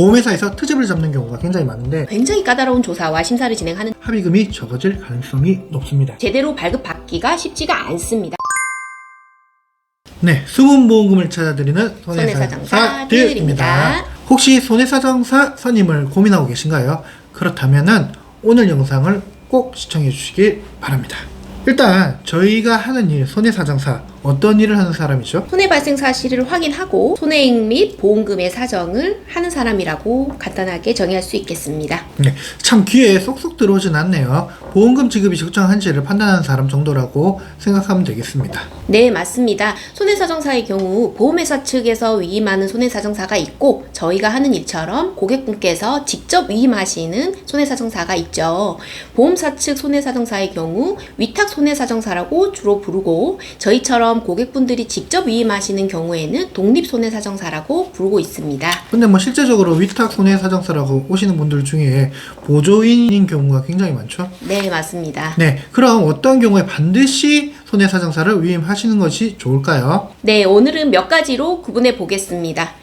보험회사에서 트집을 잡는 경우가 굉장히 많은데 굉장히 까다로운 조사와 심사를 진행하는 합의금이 적어질 가능성이 높습니다. 제대로 발급받기가 쉽지가 않습니다. 네, 숨은 보험금을 찾아드리는 손해사정사들입니다. 손해사정사들입니다. 혹시 손해사정사 선임을 고민하고 계신가요? 그렇다면은 오늘 영상을 꼭 시청해 주시길 바랍니다. 일단 저희가 하는 일 손해사정사 어떤 일을 하는 사람이죠? 손해 발생 사실을 확인하고 손해액 및 보험금의 사정을 하는 사람이라고 간단하게 정의할 수 있겠습니다. 네, 참 귀에 쏙쏙 들어오진 않네요. 보험금 지급이 적정한지를 판단하는 사람 정도라고 생각하면 되겠습니다. 네, 맞습니다. 손해사정사의 경우 보험회사 측에서 위임하는 손해사정사가 있고 저희가 하는 일처럼 고객분께서 직접 위임하시는 손해사정사가 있죠. 보험사 측 손해사정사의 경우 위탁 손해사정사라고 주로 부르고 저희처럼 고객분들이 직접 위임하시는 경우에는 독립 손해사정사라고 부르고 있습니다. 근데 뭐 실제적으로 위탁 손해사정사라고 오시는 분들 중에 보조인인 경우가 굉장히 많죠. 네, 맞습니다. 네, 그럼 어떤 경우에 반드시 손해사정사를 위임하시는 것이 좋을까요? 네, 오늘은 몇 가지로 구분해 보겠습니다.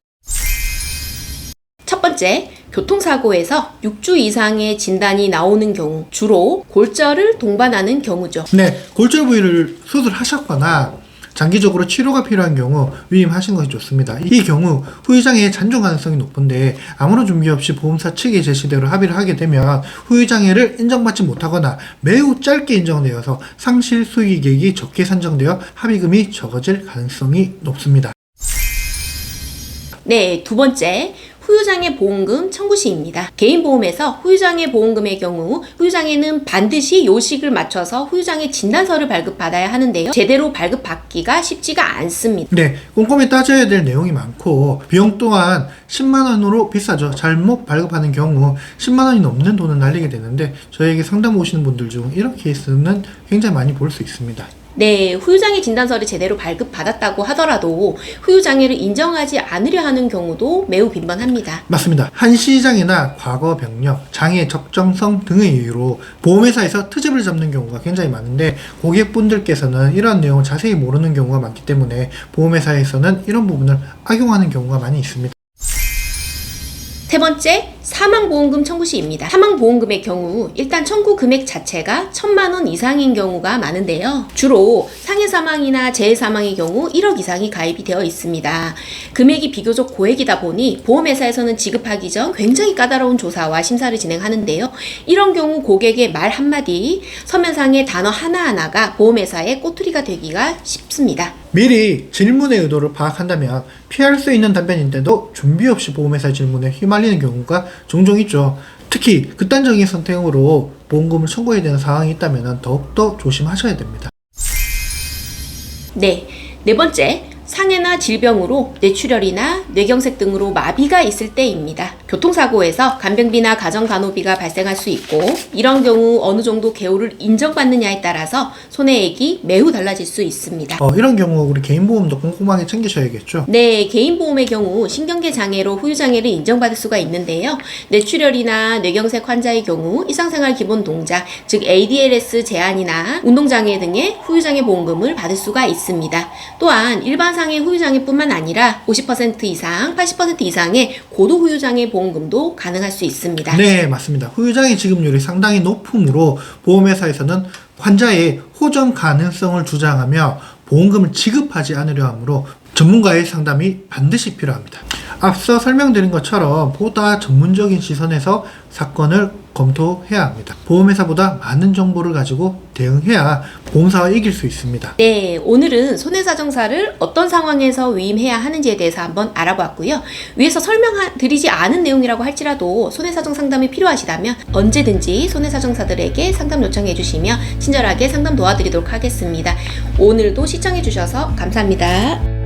첫 번째, 교통사고에서 6주 이상의 진단이 나오는 경우, 주로 골절을 동반하는 경우죠. 네, 골절 부위를 수술하셨거나 장기적으로 치료가 필요한 경우 위임하시는 것이 좋습니다. 이 경우 후유장애 잔존 가능성이 높은데 아무런 준비 없이 보험사 측의 제시대로 합의를 하게 되면 후유장애를 인정받지 못하거나 매우 짧게 인정되어서 상실 수익액이 적게 산정되어 합의금이 적어질 가능성이 높습니다. 네, 두 번째, 후유장애 보험금 청구 시입니다. 개인보험에서 후유장애 보험금의 경우 후유장애는 반드시 요식을 맞춰서 후유장애 진단서를 발급받아야 하는데요. 제대로 발급받기가 쉽지가 않습니다. 네, 꼼꼼히 따져야 될 내용이 많고 비용 또한 10만 원으로 비싸죠. 잘못 발급하는 경우 10만 원이 넘는 돈을 날리게 되는데 저에게 상담 오시는 분들 중 이런 케이스는 굉장히 많이 볼 수 있습니다. 네, 후유장애 진단서를 제대로 발급받았다고 하더라도 후유장애를 인정하지 않으려 하는 경우도 매우 빈번합니다. 맞습니다. 한 시장애나 과거 병력, 장애 적정성 등의 이유로 보험회사에서 트집을 잡는 경우가 굉장히 많은데 고객분들께서는 이러한 내용을 자세히 모르는 경우가 많기 때문에 보험회사에서는 이런 부분을 악용하는 경우가 많이 있습니다. 세 번째, 사망보험금 청구 시입니다. 사망보험금의 경우 일단 청구 금액 자체가 천만 원 이상인 경우가 많은데요. 주로 상해 사망이나 재해 사망의 경우 1억 이상이 가입이 되어 있습니다. 금액이 비교적 고액이다 보니 보험회사에서는 지급하기 전 굉장히 까다로운 조사와 심사를 진행하는데요. 이런 경우 고객의 말 한마디, 서면상의 단어 하나하나가 보험회사의 꼬투리가 되기가 쉽습니다. 미리 질문의 의도를 파악한다면 피할 수 있는 답변인데도 준비 없이 보험회사 질문에 휘말리는 경우가 종종 있죠. 특히 극단적인 선택으로 보험금을 청구해야 되는 상황이 있다면 더욱더 조심하셔야 됩니다. 네. 네 번째, 상해나 질병으로 뇌출혈이나 뇌경색 등으로 마비가 있을 때입니다. 교통사고에서 간병비나 가정간호비가 발생할 수 있고 이런 경우 어느 정도 개요를 인정받느냐에 따라서 손해액이 매우 달라질 수 있습니다. 어, 이런 경우 우리 개인보험도 꼼꼼하게 챙기셔야겠죠. 네, 개인보험의 경우 신경계 장애로 후유장애를 인정받을 수가 있는데요. 뇌출혈이나 뇌경색 환자의 경우 일상생활 기본 동작, 즉 ADLS 제한이나 운동장애 등의 후유장애 보험금을 받을 수가 있습니다. 또한 일반상의 후유장애뿐만 아니라 50% 이상, 80% 이상의 고도 후유장애 보험금 도 가능할 수 있습니다. 네, 맞습니다. 후유장애 지급률이 상당히 높으므로 보험회사에서는 환자의 호전 가능성을 주장하며 보험금을 지급하지 않으려 하므로 전문가의 상담이 반드시 필요합니다. 앞서 설명드린 것처럼 보다 전문적인 시선에서 사건을 검토해야 합니다. 보험회사보다 많은 정보를 가지고 대응해야 보험사와 이길 수 있습니다. 네, 오늘은 손해사정사를 어떤 상황에서 위임해야 하는지에 대해서 한번 알아봤고요. 위에서 설명드리지 않은 내용이라고 할지라도 손해사정 상담이 필요하시다면 언제든지 손해사정사들에게 상담 요청해 주시면 친절하게 상담 도와드리도록 하겠습니다. 오늘도 시청해 주셔서 감사합니다.